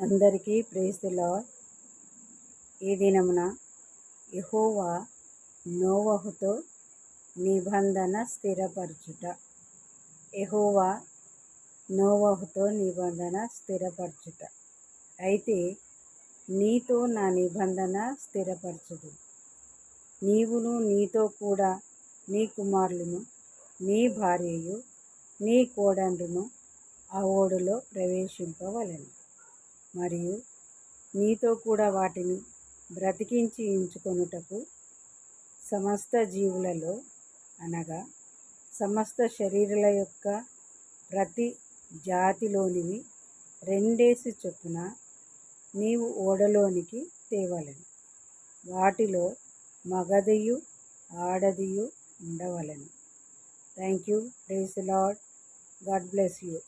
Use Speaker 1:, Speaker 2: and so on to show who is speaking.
Speaker 1: అందరికీ ప్రేస్ ఈ దినమున యెహోవా నోవహుతో నిబంధన స్థిరపరచుట. ఎహోవా నోవహుతో నిబంధన స్థిరపరచుట. అయితే నీతో నా నిబంధన స్థిరపరచుదు నీవును నీతో కూడా నీ కుమారులను నీ భార్యయు నీ కోడండును ఆ ఓడలో ప్రవేశింపవలెను. మరియు నీతో కూడా వాటిని బ్రతికించి ఉంచుకొనుటకు సమస్త జీవులలో అనగా సమస్త శరీరాల యొక్క ప్రతి జాతిలోనివి రెండేసి చొప్పున నీవు ఓడలోనికి తేవలెను. వాటిలో మగదియు ఆడదియు ఉండవలెను. Thank you praise Lord God bless you